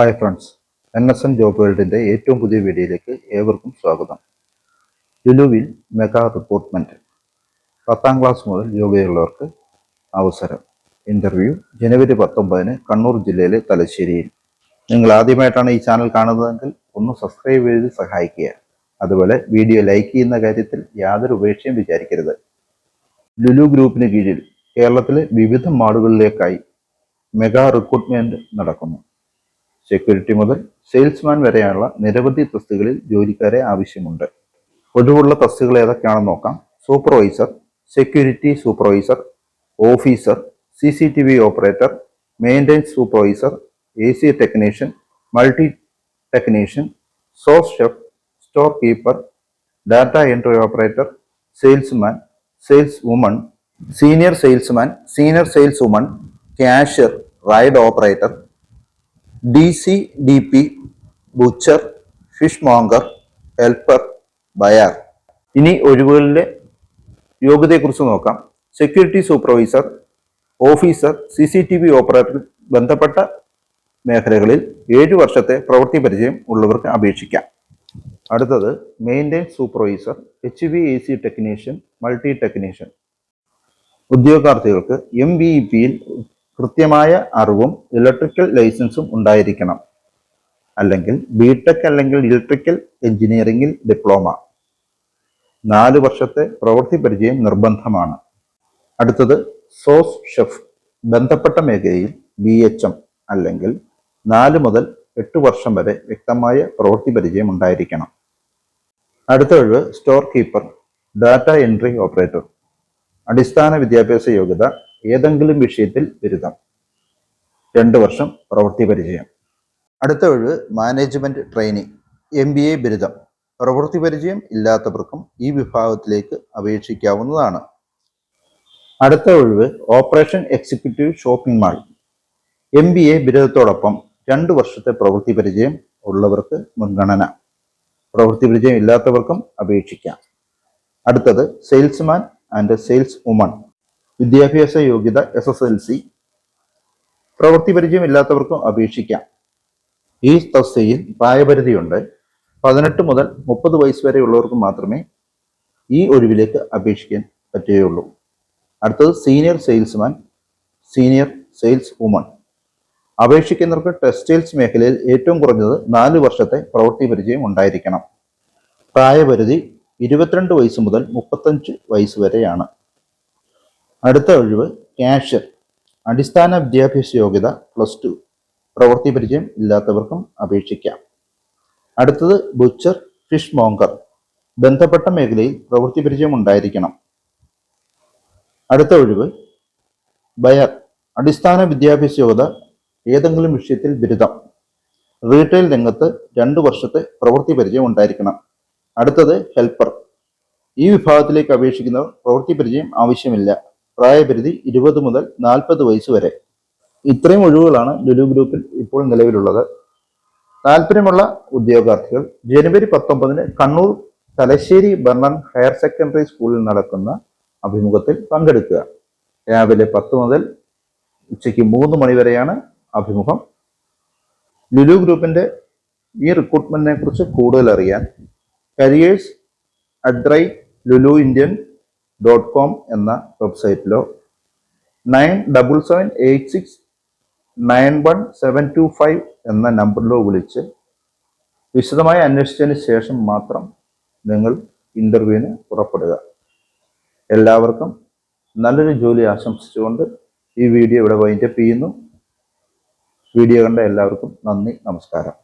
Hi friends N S N job വേൾഡിന്റെ ഏറ്റവും പുതിയ വീഡിയോയിലേക്ക് ഏവർക്കും സ്വാഗതം. ലുലുവിൽ മെഗാ റിക്രൂട്ട്മെന്റ് പത്താം ക്ലാസ് മുതൽ യോഗ്യതയുള്ളവർക്ക് അവസരം. ഇന്റർവ്യൂ ജനുവരി പത്തൊമ്പതിന് കണ്ണൂർ ജില്ലയിലെ തലശ്ശേരിയിൽ. നിങ്ങൾ ആദ്യമായിട്ടാണ് ഈ ചാനൽ കാണുന്നതെങ്കിൽ ഒന്ന് സബ്സ്ക്രൈബ് ചെയ്ത് സഹായിക്കുക. അതുപോലെ വീഡിയോ ലൈക്ക് ചെയ്യുന്ന കാര്യത്തിൽ യാതൊരു ഉപേക്ഷയും വിചാരിക്കരുത്. ലുലു ഗ്രൂപ്പിന് കീഴിൽ കേരളത്തിലെ വിവിധ മാളുകളിലേക്കായി മെഗാ റിക്രൂട്ട്മെന്റ് നടക്കുന്നു. സെക്യൂരിറ്റി മുതൽ സെയിൽസ്മാൻ വരെയുള്ള നിരവധി തസ്തികളിൽ ജോലിക്കാരെ ആവശ്യമുണ്ട്. ഒഴിവുള്ള തസ്തികൾ ഏതൊക്കെയാണെന്ന് നോക്കാം. Supervisor security supervisor officer C C T V operator maintenance supervisor A C technician multi technician sous chef store keeper data entry operator salesman saleswoman senior salesman senior saleswoman cashier ride operator D C D P butcher fishmonger helper buyer ഇനി ഒഴിവുകളിലെ യോഗ്യതയെക്കുറിച്ച് നോക്കാം. Security supervisor officer C C T V operator ബന്ധപ്പെട്ട മേഖലകളിൽ ഏഴു വർഷത്തെ പ്രവൃത്തി പരിചയം ഉള്ളവർക്ക് അപേക്ഷിക്കാം. അടുത്തത് maintenance supervisor H V A C technician multi technician ഉദ്യോഗാർത്ഥികൾക്ക് എം വി ഇ പിയിൽ കൃത്യമായ അറിവും ഇലക്ട്രിക്കൽ ലൈസൻസും ഉണ്ടായിരിക്കണം. അല്ലെങ്കിൽ ബിടെക് അല്ലെങ്കിൽ ഇലക്ട്രിക്കൽ എഞ്ചിനീയറിംഗിൽ ഡിപ്ലോമ നാല് വർഷത്തെ പ്രവൃത്തി പരിചയം നിർബന്ധമാണ്. അടുത്തത് സോസ് ഷെഫ് ബന്ധപ്പെട്ട മേഖലയിൽ ബി എച്ച് എം അല്ലെങ്കിൽ നാല് മുതൽ എട്ട് വർഷം വരെ വ്യക്തമായ പ്രവൃത്തി പരിചയം ഉണ്ടായിരിക്കണം. അടുത്ത ഒഴിവ് store keeper data entry operator അടിസ്ഥാന വിദ്യാഭ്യാസ യോഗ്യത ഏതെങ്കിലും വിഷയത്തിൽ ബിരുദം. രണ്ട് വർഷം പ്രവൃത്തി പരിചയം. അടുത്ത ഒഴിവ് management training M B A ബിരുദം. പ്രവൃത്തി പരിചയം ഇല്ലാത്തവർക്കും ഈ വിഭാഗത്തിലേക്ക് അപേക്ഷിക്കാവുന്നതാണ്. അടുത്ത ഒഴിവ് operation executive shopping mall M B A ബിരുദത്തോടൊപ്പം രണ്ട് വർഷത്തെ പ്രവൃത്തി പരിചയം ഉള്ളവർക്ക് മുൻഗണന. പ്രവൃത്തി പരിചയം ഇല്ലാത്തവർക്കും അപേക്ഷിക്കാം. അടുത്തത് സെയിൽസ്മാൻ ആൻഡ് സെയിൽസ് വുമൺ വിദ്യാഭ്യാസ യോഗ്യത എസ് എസ് എൽ സി പ്രവൃത്തി പരിചയം ഇല്ലാത്തവർക്കും അപേക്ഷിക്കാം. ഈ തസ്തിയിൽ പ്രായപരിധിയുണ്ട്. പതിനെട്ട് മുതൽ മുപ്പത് വയസ്സ് വരെ ഉള്ളവർക്ക് മാത്രമേ ഈ ഒഴിവിലേക്ക് അപേക്ഷിക്കാൻ പറ്റുകയുള്ളൂ. അടുത്തത് senior salesman senior saleswoman. അപേക്ഷിക്കുന്നവർക്ക് ടെക്സ്റ്റൈൽസ് മേഖലയിൽ ഏറ്റവും കുറഞ്ഞത് നാല് വർഷത്തെ പ്രവൃത്തി പരിചയം ഉണ്ടായിരിക്കണം. പ്രായപരിധി ഇരുപത്തിരണ്ട് വയസ്സ് മുതൽ മുപ്പത്തഞ്ച് വയസ്സ് വരെയാണ്. അടുത്ത ഒഴിവ് ക്യാഷ്യർ അടിസ്ഥാന വിദ്യാഭ്യാസ യോഗ്യത പ്ലസ് ടു പ്രവൃത്തി പരിചയം ഇല്ലാത്തവർക്കും അപേക്ഷിക്കാം. അടുത്തത് ബുച്ചർ ഫിഷ് മോങ്കർ ബന്ധപ്പെട്ട മേഖലയിൽ പ്രവൃത്തി പരിചയം ഉണ്ടായിരിക്കണം. അടുത്ത ഒഴിവ് ബയർ അടിസ്ഥാന വിദ്യാഭ്യാസ യോഗ്യത ഏതെങ്കിലും വിഷയത്തിൽ ബിരുദം. റീറ്റെയിൽ രംഗത്ത് രണ്ട് വർഷത്തെ പ്രവൃത്തി പരിചയം ഉണ്ടായിരിക്കണം. അടുത്തത് ഹെൽപ്പർ ഈ വിഭാഗത്തിലേക്ക് അപേക്ഷിക്കുന്നവർ പ്രവൃത്തി പരിചയം ആവശ്യമില്ല. പ്രായപരിധി ഇരുപത് മുതൽ നാൽപ്പത് വയസ്സ് വരെ. ഇത്രയും ഒഴിവുകളാണ് ലുലു ഗ്രൂപ്പിൽ ഇപ്പോൾ നിലവിലുള്ളത്. താല്പര്യമുള്ള ഉദ്യോഗാർത്ഥികൾ ജനുവരി പത്തൊമ്പതിന് Kannur Thalassery Brennen higher secondary സ്കൂളിൽ നടക്കുന്ന അഭിമുഖത്തിൽ പങ്കെടുക്കുക. രാവിലെ പത്ത് മുതൽ ഉച്ചയ്ക്ക് മൂന്ന് മണിവരെയാണ് അഭിമുഖം. ലുലു ഗ്രൂപ്പിന്റെ ഈ റിക്രൂട്ട്മെന്റിനെ കുറിച്ച് കൂടുതൽ അറിയാൻ careers at rate Lulu Indian dot com എന്ന വെബ്സൈറ്റിലോ nine double seven eight six nine one seven two five എന്ന നമ്പറിലോ വിളിച്ച് വിശദമായി അന്വേഷിച്ചതിന് ശേഷം മാത്രം നിങ്ങൾ ഇന്റർവ്യൂവിന് പുറപ്പെടുക. എല്ലാവർക്കും നല്ലൊരു ജോലി ആശംസിച്ചുകൊണ്ട് ഈ വീഡിയോ ഇവിടെ വൈൻഡപ്പ് ചെയ്യുന്നു. വീഡിയോ കണ്ട എല്ലാവർക്കും നന്ദി നമസ്കാരം.